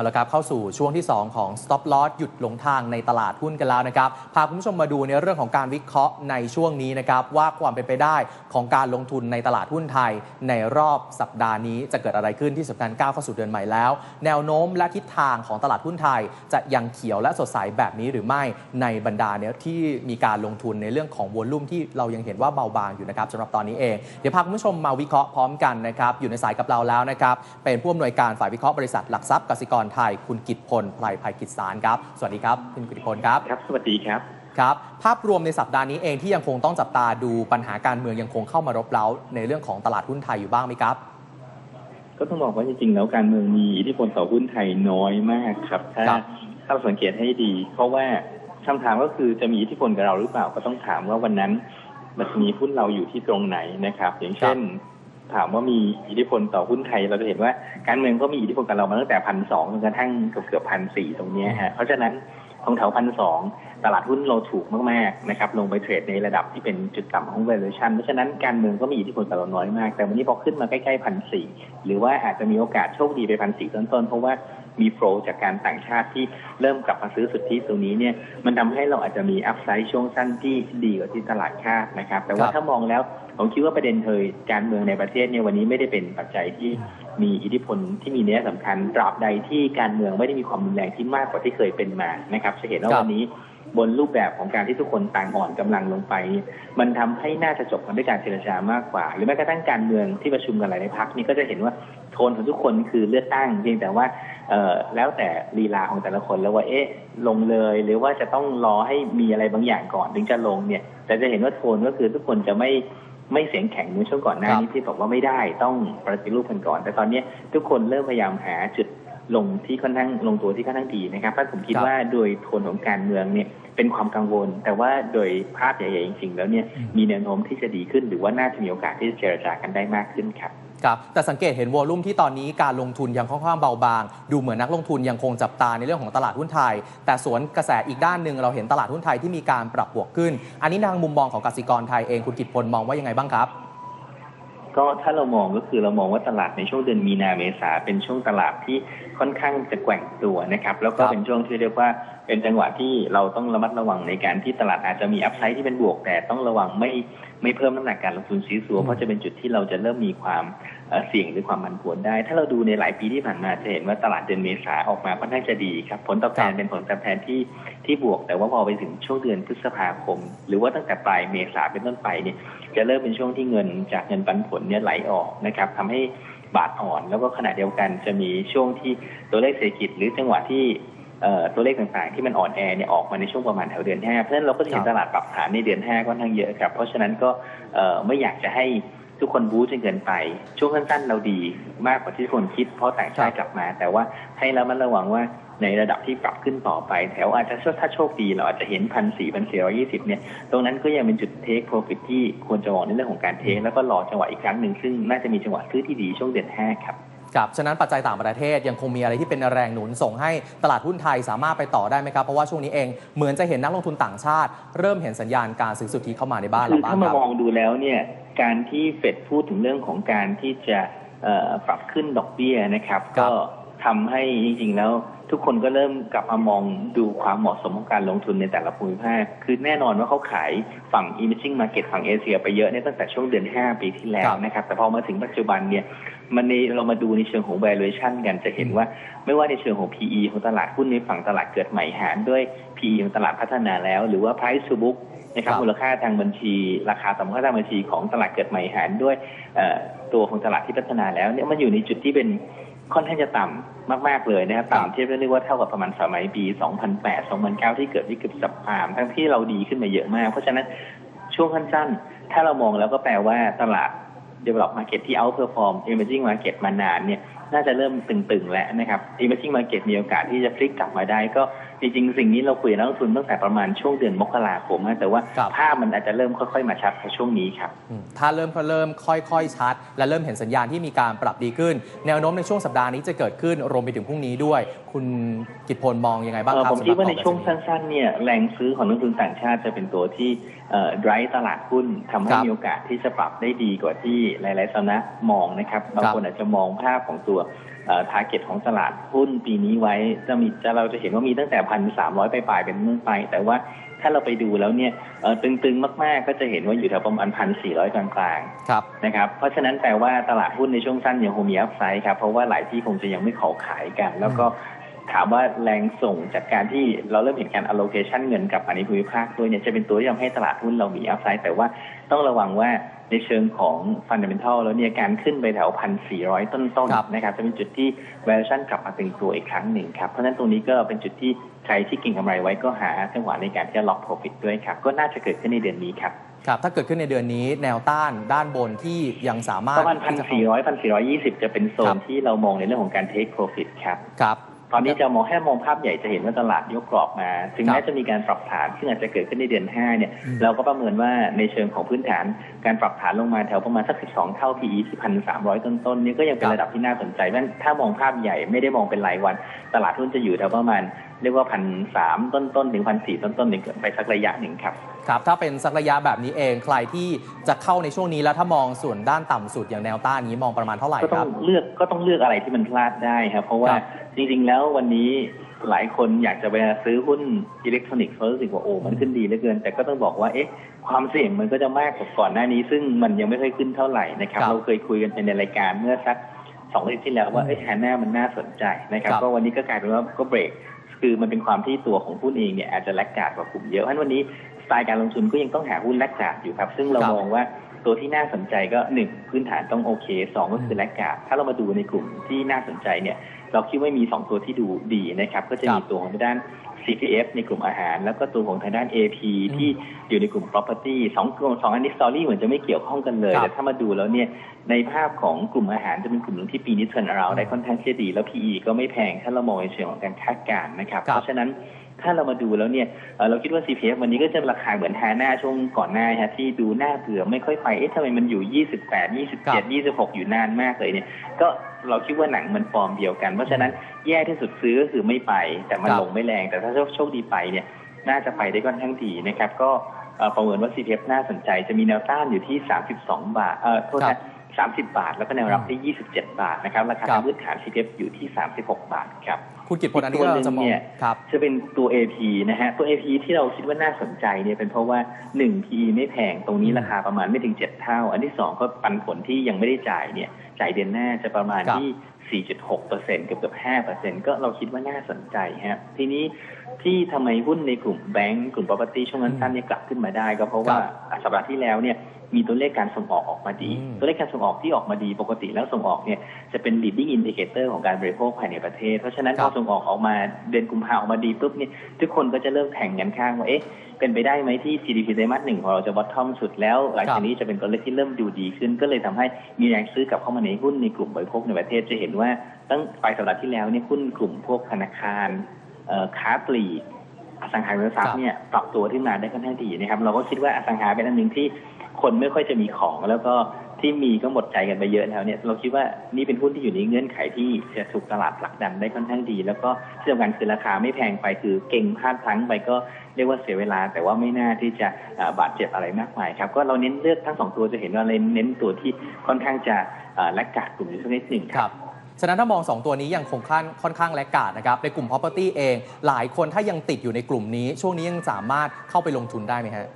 เอาละครับเข้าสู่ช่วงที่ 2 ของ stop loss หยุดหลงทางในตลาดหุ้นกันแล้วนะครับ พาคุณผู้ชมมาดูในเรื่องของการวิเคราะห์ในช่วงนี้นะครับ ว่าความเป็นไปได้ของการลงทุนในตลาดหุ้นไทย ในรอบสัปดาห์นี้จะเกิดอะไรขึ้นที่สำคัญก้าวเข้าสู่เดือนใหม่แล้ว แนวโน้มและทิศทางของตลาดหุ้นไทย จะยังเขียวและสดใสแบบนี้หรือไม่ในบรรดาเนี้ยที่มีการลงทุนในเรื่องของวอลุ่มที่เรายังเห็นว่าเบาบางอยู่นะครับสำหรับตอนนี้เองเดี๋ยวพาคุณผู้ชมมาวิเคราะห์พร้อมกันนะครับอยู่ในสายกับเราแล้วนะครับเป็นผู้อำนวยการฝ่ายวิเคราะห์บริษัทหลักทรัพย์กสิกรไทย คุณกิตพลไพรภัยกิจสารครับ สวัสดีครับ คุณกิตพลครับ ครับ สวัสดีครับ ครับ ภาพรวมในสัปดาห์นี้เองที่ยังคงต้องจับตาดูปัญหาการเมืองยังคงเข้ามารบเร้าในเรื่องของตลาดหุ้นไทยอยู่บ้างไหมครับ ก็ต้องบอกว่าจริงๆแล้วการเมืองมีอิทธิพลต่อหุ้นไทยน้อยมากครับ ถ้าครับถ้าเราสังเกตให้ดี เพราะว่าคำถามก็คือจะมีอิทธิพลกับเราหรือเปล่าก็ต้องถามว่าวันนั้นมันมีหุ้นเราอยู่ที่ตรงไหนนะครับ อย่างเช่น ถามว่ามีอิทธิพลต่อหุ้นไทยเราจะเห็นว่าการเมืองก็มีอิทธิพลกับเรามาตั้งแต่พันสองจนกระทั่งเกือบเกือบพันสี่ตรงนี้ฮะเพราะฉะนั้นของแถวพันสองตลาดหุ้นเราถูกมากๆนะครับลงไปเทรดในระดับที่เป็นจุดต่ำของ valuation เพราะฉะนั้นการเมืองก็มีอิทธิพลกับเราน้อยมาก แต่วันนี้พอขึ้นมาใกล้ๆพันสี่หรือว่าอาจจะมีโอกาสโชคดีไปพันสี่ต้นๆ เพราะว่า มีโฟลจากการต่างชาติที่เริ่มกลับมาซื้อสุทธิตรงนี้เนี่ยมันทำให้เราอาจจะมีอัพไซด์ช่วงสั้นที่ดีกว่าที่ตลาดคาดนะครับ แต่ว่าครับถ้ามองแล้วผมคิดว่าประเด็นเธอการเมืองในประเทศเนี่ยวันนี้ไม่ได้เป็นปัจจัยที่มีอิทธิพลที่มีนัยสำคัญตราบใดที่การเมืองไม่ได้มีความรุนแรงที่มากกว่าที่เคยเป็นมานะครับจะเห็นว่าครับวันนี้ บนรูปแบบของการที่ทุกคนต่างอ่อนกำลังลงไป มันทำให้น่าจะจบกันด้วยการเจรจามากกว่า หรือแม้กระทั่งการเมืองที่ประชุมกันหลายในพักนี่ก็จะเห็นว่าโทนของทุกคนคือเลือกตั้งเพียงแต่ว่าเอ่อแล้วแต่ลีลาของแต่ละคนแล้วว่าเอ๊ะลงเลย หรือว่าจะต้องรอให้มีอะไรบางอย่างก่อนถึงจะลงเนี่ย แต่จะเห็นว่าโทนก็คือทุกคนจะไม่ไม่เสียงแข็งเหมือนช่วงก่อนหน้านี้ที่บอกว่าไม่ได้ต้องปฏิรูปกันก่อน แต่ตอนนี้ทุกคนเริ่มพยายามหาจุด ลงที่ค่อนข้างลงตัวที่ค่อนข้างดีนะครับถ้าผมคิดครับว่าโดยโทนของการเมืองเนี่ยเป็นความกังวล แต่ว่าโดยภาพใหญ่ๆจริงๆแล้วเนี่ยอืมมีแนวโน้มที่จะดีขึ้น หรือว่าน่าจะมีโอกาสที่จะเจรจากันได้มากขึ้นครับครับแต่สังเกตเห็นวอลุ่มที่ตอนนี้การลงทุนยังค่อนข้างเบาบาง ดูเหมือนนักลงทุนยังคงจับตาในเรื่องของตลาดหุ้นไทย แต่สวนกระแสอีกด้านหนึ่งเราเห็นตลาดหุ้นไทยที่มีการปรับบวกขึ้น อันนี้ทางมุมมองของกสิกรไทยเองคุณกิตพลมองว่ายังไงบ้างครับ ก็ถ้าเรามองก็คือเรามองว่าตลาดในช่วงเดือนมีนาเมษาเป็นช่วงตลาดที่ค่อนข้างจะแกว่งตัวนะครับ แล้วก็ครับเป็นช่วงที่เรียกว่าเป็นจังหวะที่เราต้องระมัดระวังในการที่ตลาดอาจจะมีอัพไซด์ที่เป็นบวก แต่ต้องระวังไม่ไม่เพิ่มน้ำหนักการลงทุนซีซัวอืมเพราะจะเป็นจุดที่เราจะเริ่มมีความ เสี่ยงหรือความผันผวนได้ ถ้าเราดูในหลายปีที่ผ่านมาจะเห็นว่าตลาดเดือนเมษาออกมาค่อนข้างจะดีครับ ผลตอบแทนเป็นผลตอบแทนที่ที่บวก แต่ว่าพอไปถึงช่วงเดือนพฤษภาคม หรือว่าตั้งแต่ปลายเมษาเป็นต้นไปเนี่ยจะเริ่มเป็นช่วงที่เงินจากเงินปันผลเนี่ยไหลออกนะครับทำให้บาทอ่อนแล้วก็ขณะเดียวกันจะมีช่วงที่ตัวเลขเศรษฐกิจ หรือจังหวะที่ตัวเลขต่างๆ ที่มันอ่อนแอเนี่ยออกมาในช่วงประมาณแถวเดือนห้าเพราะฉะนั้นเราก็จะเห็นตลาดปรับฐานในเดือนห้าค่อนข้งเยอะครับ เพราะฉะนั้นก็ไม่อยากจะให้ ทุกคนบู๊จนเกินไป ช่วงสั้นๆเราดีมากกว่าที่คนคิด เพราะต่างชาติกลับมา แต่ว่าให้ระมันระวังว่าในระดับที่ปรับขึ้นต่อไป แถวอาจจะถ้าโชคดีเราอาจจะเห็นพันสี่พันสี่ร้อยี่สิบเนี่ย ตรงนั้นก็ยังเป็นจุดเทคโปรฟิตที่ควรจะมองในเรื่องของการเทคแล้วก็รอจังหวะอีกครั้งหนึ่งซึ่งน่าจะมีจังหวะซื้อที่ดีช่วงเดือนห้าครับ ครับฉะนั้นปัจจัยต่างประเทศยังคงมีอะไรที่เป็นแรงหนุนส่งให้ตลาดหุ้นไทยสามารถไปต่อได้ไหมครับ เพราะว่าช่วงนี้เองเหมือนจะเห็นนักลงทุนต่างชาติ เริ่มเห็นสัญญาณการซื้อสุทธิเข้ามาในบ้านคืเราอบ้างถ้าคมารับมองดูแล้วเนี่ยการที่เฟดพูดถึงเรื่องของการที่จะเอ่อปรับขึ้นดอกเบี้ยนะครับครับก็ทำให้จริงๆแล้ว ทุกคนก็เริ่มกลับมามองดูความเหมาะสมของการลงทุนในแต่ละภูมิภาค คือแน่นอนว่าเขาขายฝั่ง emerging market ฝั่งเอเชียไปเยอะเนี่ยตั้งแต่ช่วงเดือน 5 ปีที่แล้ควรับนะครับ แต่พอมาถึงปัจจุบันเนี่ยมันในเรามาดูในเชิงของ valuation กันจะเห็นว่าไม่ว่าในเชิงของ PE ของตลาดหุ้นในฝั่งตลาดเกิดใหม่หารด้วย PE ของตลาดพัฒนาแล้ว หรือว่า price to book นะครับครับมูลค่าทางบัญชี ราคาต่อมูลค่าทางบัญชีของตลาดเกิดใหม่หารด้วยเอ่อตัวของตลาดที่พัฒนาแล้วเนี่ยมันอยู่ในจุดที่เป็น ค่อนข้างจะต่ำมาก ๆ เลยนะครับครับต่ำเทียบได้เรียกว่าเท่ากับประมาณสมัยปี 2008 2009 ที่เกิดวิกฤตสับพามทั้งที่เราดีขึ้นมาเยอะมาก เพราะฉะนั้นช่วงสั้นๆ ถ้าเรามองแล้วก็แปลว่าตลาด develop market ที่ outperform emerging market มานานเนี่ยน่าจะเริ่มตึงๆ แล้วนะครับ emerging market มีโอกาสที่จะพลิกกลับมาได้ก็ จริงๆ สิ่งนี้เราคุยกับนักลงทุนตั้งแต่ประมาณช่วงเดือนมกราคมนะแต่ว่าครับภาพมันอาจจะเริ่มค่อยๆ มาชัดในช่วงนี้ครับอืมถ้าเริ่มก็เริ่มค่อยๆ ชัด และเริ่มเห็นสัญญาณที่มีการปรับดีขึ้น แนวโน้มในช่วงสัปดาห์นี้จะเกิดขึ้นรวมไปถึงพรุ่งนี้ด้วย คุณกิตพลมองยังไงบ้างเอ่อครับผมคิดว่าในสำหรับช่วงต่อไปนี้สั้นๆเนี่ยแรงซื้อของนักลงทุนต่างชาติจะเป็นตัวที่เอ่อ drive ตลาดหุ้นทำให้ครับมีโอกาสที่จะปรับได้ดีกว่าที่หลายๆสำนักมองนะครับบางครับคนอาจจะมองภาพของตัว ทาร์เก็ตของตลาดหุ้นปีนี้ไว้จะมีจะเราจะเห็นว่ามีตั้งแต่พันสามร้อยไปปลายๆเป็นต้นไป แต่ว่าถ้าเราไปดูแล้วเนี่ยเอ่อตึงๆ มากๆ ก็จะเห็นว่าอยู่แถวประมาณพันสี่ร้อยกลางๆครับนะครับ เพราะฉะนั้นแปลว่าตลาดหุ้นในช่วงสั้นยังคงมีอัพไซด์ครับ เพราะว่าหลายที่คงจะยังไม่ขอขายกัน แล้วก็ถามว่าแรงส่งจากการที่เราเริ่มเห็นการ allocation เงินกลับมาในภูมิภาคด้วยเนี่ยจะเป็นตัวที่ทำให้ตลาดหุ้นเรามีอัพไซด์แต่ว่า ต้องระวังว่าในเชิงของ fundamental แล้วเนี่ยการขึ้นไปแถวพันสี่ร้อยต้นครับๆนะครับจะเป็นจุดที่ valuation กลับมาเป็นตัวอีกครั้งหนึ่งครับ เพราะฉะนั้นตรงนี้ก็เป็นจุดที่ใครที่เก่งกำไรไว้ก็หาจังหวะในการที่จะ lock profit ด้วยครับ ก็น่าจะเกิดขึ้นในเดือนนี้ครับครับถ้าเกิดขึ้นในเดือนนี้แนวต้านด้านบนที่ยังสามารถประมาณพันที่จะสี่ร้อยพันสี่ร้อยยี่สิบจะเป็นโซครันบที่เรามองในเรื่องของการ take profit ครับครับ ตอนนี้จะมองแค่มองภาพใหญ่จะเห็นว่าตลาดยกกรอบมา ถึงครับแม้จะมีการปรับฐานซึ่งอาจจะเกิดขึ้นในเดือน5เนี่ยอืมเราก็ประเมินว่าในเชิงของพื้นฐาน การปรับฐานลงมาแถวประมาณสัก 12 เท่า PE ที่พันสามร้อยต้นๆนี่ก็ยังเป็นระดับที่น่าสนใจเพราะฉะนั้นถ้ามองภาพใหญ่ไม่ได้มองเป็นรายวัน ตลาดหุ้นจะอยู่แถวประมาณเรียกว่าพันสามต้นๆถึงพันสี่ต้นๆนี่ไปสักระยะหนึ่งครับ ครับถ้าเป็นสักระยะแบบนี้เองใครที่จะเข้าในช่วงนี้แล้วถ้ามองส่วนด้านต่ำสุดอย่างแนวต้านนี้มองประมาณเท่าไหร่ก็คต้อรับงเลือกก็ต้องเลือกอะไรที่มันพลาดได้ครับ เพราะว่าครับจริงๆแล้ววันนี้หลายคนอยากจะไปซื้อหุ้นอิเล็กทรอนิกส์เพราะรู้สึกว่าโอ้มันขึ้นดีเหลือเกิน แต่ก็ต้องบอกว่าเอ๊ะความเสี่ยงมันก็จะมากกว่าก่อนหน้านี้ ซึ่งมันยังไม่ค่อยขึ้นเท่าไหร่นะครับครับเราเคยคุยกันในรายการเมื่อสักสองอาทิตย์ที่แล้วว่าอืมเอ้ยแฮนน่ามันน่าสนใจนะครับครับก็วันนี้ก็กลายเป็นว่าก็เบรกคือมันเป็นความที่ตัวของหุ้นเองเนี่ยอาจจะแลกการ์ดกว่ากลุ่มเยอะเพราะฉะนั้นวันนี้ส ไตล์การลงทุนก็ยังต้องหาหุ้นแลกการ์ดอยู่ครับ ซึ่งเราครับมองว่าตัวที่น่าสนใจก็หนึ่งพื้นฐานต้องโอเคสองก็คือแลกการ์ดถ้าเรามาดูในกลุ่มที่น่าสนใจเนี่ย เราคิดว่ามีสองตัวที่ดูดีนะครับ ก็จะมีครับตัวของทางด้าน CPF ในกลุ่มอาหาร แล้วก็ตัวของทางด้าน AP อืมที่อยู่ในกลุ่ม property สองกลุ่มสองอันนี้ story เหมือนจะไม่เกี่ยวข้องกันเลยครับแต่ถ้ามาดูแล้วเนี่ย ในภาพของกลุ่มอาหารจะเป็นกลุ่มหนึ่งที่ปีนี้ turn around ได้ค่อนข้างที่จะดี แล้ว PE ก็ไม่แพง ถ้าเรามองในเชิงของการคาดการณ์นะครับครับเพราะฉะนั้น ถ้าเรามาดูแล้วเนี่ยเอ่อเราคิดว่า CPF วันนี้ก็จะราคาเหมือนฮาน่าช่วงก่อนหน้าฮะที่ดูน่าเบื่อไม่ค่อยไปเอ๊ะทำไมมันอยู่ 28 27 26 อยู่นานมากเลยเนี่ย ก็เราคิดว่าหนังมันฟอร์มเดียวกัน เพราะฉะนั้นแย่ที่สุดซื้อก็คือไม่ไป แต่มันครับลงไม่แรงแต่ถ้าโชคดีไปเนี่ยน่าจะไปได้ค่อนข้างดีนะครับ ก็เอ่อประเมินว่า CPF น่าสนใจจะมีแนวต้านอยู่ที่ 32 บาทเอ่อโทษครันะบ 30 บาท แล้วก็แนวรับที่ 27 บาทนะครับราคาครับทางพื้นฐาน CPF อยู่ที่ 36 บาทครับคุณกิตพลอันนี้เราจะมองอีกตัวหนึ่งเนี่ยครับจะเป็นตัว AP นะฮะตัว AP ที่เราคิดว่าน่าสนใจเนี่ยเป็นเพราะว่า 1 PE ไม่แพงตรงนี้อืมราคาประมาณไม่ถึง 7 เท่า อันที่ 2 ก็ปันผลที่ยังไม่ได้จ่ายเนี่ยจ่ายเดือนหน้าจะประมาณครับที่ 4.6เปอร์เซ็นต์เกือบเกือบ5เปอร์เซ็นต์ก็เราคิดว่าน่าสนใจฮะทีนี้ ที่ทำไมหุ้นในกลุ่มแบงก์กลุ่ม property ช่วงสั้นๆเนี่ยกลับขึ้นมาได้ ก็เพราะว่าสัปดาห์ที่แล้วเนี่ยมีตัวเลขการส่งออกออกมาดีอืมตัวเลขการส่งออกที่ออกมาดีปกติแล้วส่งออกเนี่ยจะเป็น leading indicator ของการบริโภคภายในประเทศ เพราะฉะนั้นครัพอบส่งออกออกมาเดือนกุมภาออกมาดีปุ๊บเนี่ยทุกคนก็จะเริ่มแข่งกันข้างว่าเอ๊ะเป็นไปได้ไหมที่ GDP ไตรมาสหนึ่งของเราจะ bottom สุดแล้ว หลังจากนี้จะเป็นตัวเลขที่เริ่มดูดีขึ้น ก็เลยทำให้มีแรงซื้อกลับเข้ามาในหุ้นในกลุ่มบริโภคในประเทศจะเห็นว่าตั้งปลายสัปดาห์ที่แล้วเนี่ยหุ้นกลุ่มพวกธนาคารเอ่อ ค้าปลีกอสังหาริมทรัพครัย์บเนี่ยปรับตัวขึ้นมาได้ค่อนข้างดีนะครับ เราก็คิดว่าอสังหาเป็นอันหนึ่งที่คนไม่ค่อยจะมีของ แล้วก็ที่มีก็หมดใจกันไปเยอะแล้วเนี่ยเราคิดว่านี่เป็นหุ้นที่อยู่ในเงื่อนไขที่จะถูกตลาดผลักดันได้ค่อนข้างดี แล้วก็ที่สำคัญคือราคาไม่แพงไปคือเก่งพลาดพลั้งไปก็เรียกว่าเสียเวลา แต่ว่าไม่น่าที่จะอ่าบาดเจ็บอะไรมากมายครับก็เราเน้นเลือกทั้งสองตัวจะเห็นว่าเราเน้นตัวที่ค่อนข้างจะอ่าและกาดกลุ่มอยู่สักนิดหนึ่งครับ ฉะนั้นถ้ามอง 2 ตัวนี้ยังคงค่อนค่อนข้างแลกกาดนะครับในกลุ่ม property เอง หลายคนถ้ายังติดอยู่ในกลุ่มนี้ ช่วงนี้ยังสามารถเข้าไปลงทุนได้ไหมฮะ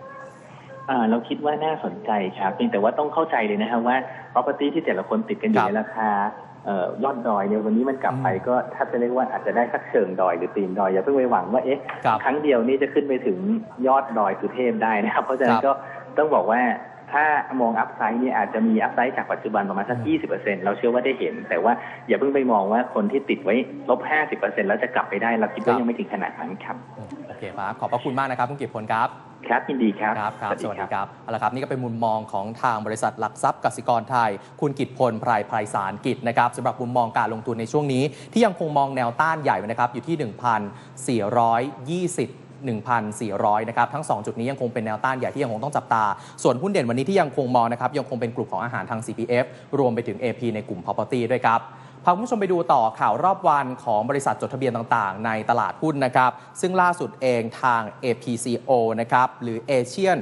อ่าเราคิดว่าน่าสนใจครับเพียงแต่ว่าต้องเข้าใจเลยนะครับว่า property ที่แต่ละคนติดกันอคยู่รับในราคาเอ่อยอดดอยเนี่ยวันนี้มันกลับไปอืมก็ถ้าจะเรียกว่าอาจจะได้สักเชิงดอยหรือตีนดอยอย่าเพิ่งไปหวังว่าเอ๊ะครับครั้งเดียวนี่จะขึ้นไปถึงยอดดอยสุเทพได้นะครับ เพราะฉะนั้ครันบก็ต้องบอกว่า ถ้ามองอัพไซด์เนี่ยอาจจะมีอัพไซด์จากปัจจุบันประมาณสัก 20%เราเชื่อว่าได้เห็น แต่ว่าอย่าเพิ่งไปมองว่าคนที่ติดไว้ลบ 50%แล้วจะกลับไปได้ เราคิดว่ายังไม่ถึงขนาดนั้นครับอืมโอเคครับขอบพระคุณมากนะครับคุณกิตพลครับ ครับยินดีครับ ครับครับสวัสดีครับเอาละครับ นี่ก็เป็นมุมมองของทางบริษัทหลักทรัพย์กสิกรไทย คุณกิตพลไพรไพรสารกิจนะครับสำหรับมุมมองการลงทุนในช่วงนี้ ที่ยังคงมองแนวต้านใหญ่ไว้นะครับอยู่ที่ 1,420 1,400 นะครับ ทั้ง 2 จุดนี้ยังคงเป็นแนวต้านใหญ่ที่ยังคงต้องจับตา ส่วนหุ้นเด่นวันนี้ที่ยังคงมองนะครับยังคงเป็นกลุ่มของอาหารทาง CPF รวมไปถึง AP ในกลุ่ม property ด้วยครับพาคุณผู้ชมไปดูต่อข่าวรอบวันของบริษัทจดทะเบียนต่างๆ ในตลาดหุ้นนะครับ ซึ่งล่าสุดเองทาง APCO นะครับ หรือ Asian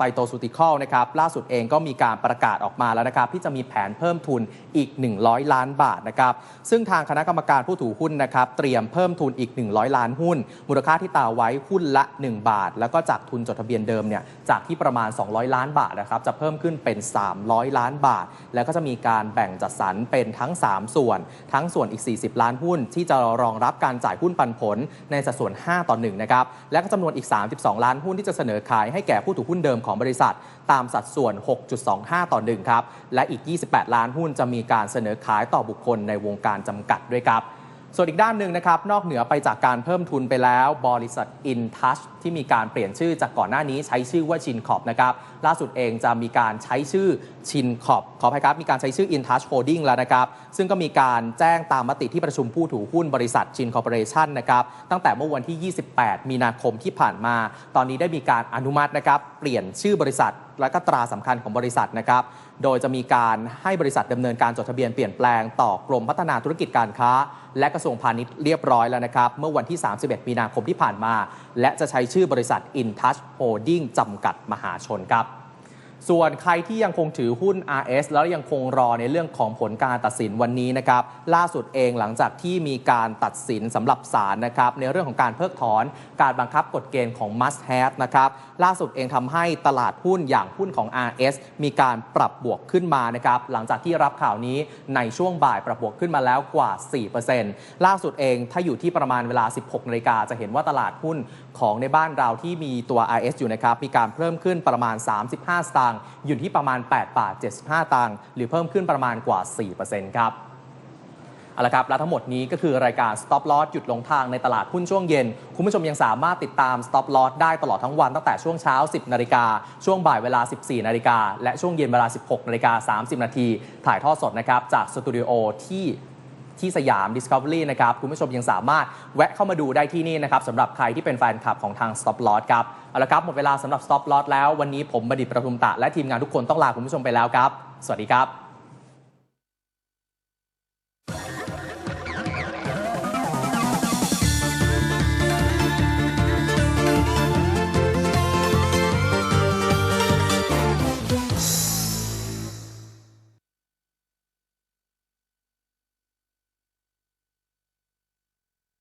Phytosu- โตซูติคอลนะครับล่าสุดเองก็มีการประกาศออกมาแล้วนะครับที่จะมีแผนเพิ่มทุนอีก 100 ล้านบาทนะครับซึ่งทางคณะกรรมการผู้ถือหุ้นนะครับเตรียมเพิ่มทุนอีก 100 ล้านหุ้น มูลค่าที่ตาไว้หุ้นละ 1 บาท แล้วก็จากทุนจดทะเบียนเดิมเนี่ยจากที่ประมาณ 200 ล้านบาทนะครับจะเพิ่มขึ้นเป็น 300 ล้านบาท แล้วก็จะมีการแบ่งจัดสรรเป็นทั้ง 3 ส่วน ทั้งส่วนอีก 40 ล้านหุ้น ที่จะรองรับการจ่ายหุ้นปันผลในสัดส่วน 5 ต่อ1นะครับและก็จำนวนอีก 32 ล้านหุ้นที่จะเสนอขายให้แก่ผู้ถือหุ้นเดิมของของบริษัท ตามสัดส่วน 6.25 ต่อ 1 ครับ และอีก 28 ล้านหุ้นจะมีการเสนอขายต่อบุคคลในวงการจำกัดด้วยครับ ส่วนอีกด้านหนึ่งนะครับ นอกเหนือไปจากการเพิ่มทุนไปแล้ว บริษัท InTouch ที่มีการเปลี่ยนชื่อจากก่อนหน้านี้ใช้ชื่อว่าชินขอบนะครับ ล่าสุดเองจะมีการใช้ชื่อชินขอบขออภัยครับ มีการใช้ชื่อ InTouch Holding แล้วนะครับ ซึ่งก็มีการแจ้งตามมติที่ประชุมผู้ถือหุ้นบริษัทชินคอร์ปอเรชันนะครับ ตั้งแต่เมื่อวันที่ 28 มีนาคมที่ผ่านมา ตอนนี้ได้มีการอนุมัตินะครับ เปลี่ยนชื่อบริษัท และก็ตราสำคัญของบริษัทนะครับ โดยจะมีการให้บริษัทดำเนินการจดทะเบียนเปลี่ยนแปลงต่อกรมพัฒนาธุรกิจการค้า และกระทรวงพาณิชย์เรียบร้อยแล้วนะครับ เมื่อวันที่ 31 มีนาคมที่ผ่านมา และจะใช้ชื่อบริษัท InTouch Holding จำกัดมหาชนครับ ส่วนใครที่ยังคงถือหุ้น RS แล้วยังคงรอในเรื่องของผลการตัดสินวันนี้นะครับล่าสุดเองหลังจากที่มีการตัดสินสำหรับศาลนะครับในเรื่องของการเพิกถอนการบังคับกฎเกณฑ์ของ Must Have นะครับล่าสุดเองทำให้ตลาดหุ้นอย่างหุ้นของ RS มีการปรับบวกขึ้นมานะครับหลังจากที่รับข่าวนี้ในช่วงบ่ายปรับบวกขึ้นมาแล้วกว่า 4%ล่าสุดเองถ้าอยู่ที่ประมาณเวลา 16นาฬิกาจะเห็นว่าตลาดหุ้นของในบ้านเราที่มีตัว RS อยู่นะครับมีการเพิ่มขึ้นประมาณ 35สตาางค์อยู่ที่ประมาณ 8 บาท 75 ตังค์หรือเพิ่มขึ้นประมาณกว่า 4%ครับเอาละครับ และทั้งหมดนี้ก็คือรายการ Stop Loss หยุดลงทางในตลาดหุ้นช่วงเย็น คุณผู้ชมยังสามารถติดตาม Stop Loss ได้ตลอดทั้งวันตั้งแต่ช่วงเช้า 10 นาฬิกา ช่วงบ่ายเวลา 14 นาฬิกา และช่วงเย็นเวลา 16 นาฬิกา 30 นาที ถ่ายทอดสดนะครับ จากสตูดิโอที่ ที่สยาม Discovery นะครับ คุณผู้ชมยังสามารถแวะเข้ามาดูได้ที่นี่นะครับสำหรับใครที่เป็นแฟนคลับของทาง Stop Loss ครับ เอาละครับ หมดเวลาสำหรับ Stop Loss แล้ว วันนี้ผมบดิตประทุมตะ และทีมงานทุกคนต้องลาคุณผู้ชมไปแล้วครับ สวัสดีครับ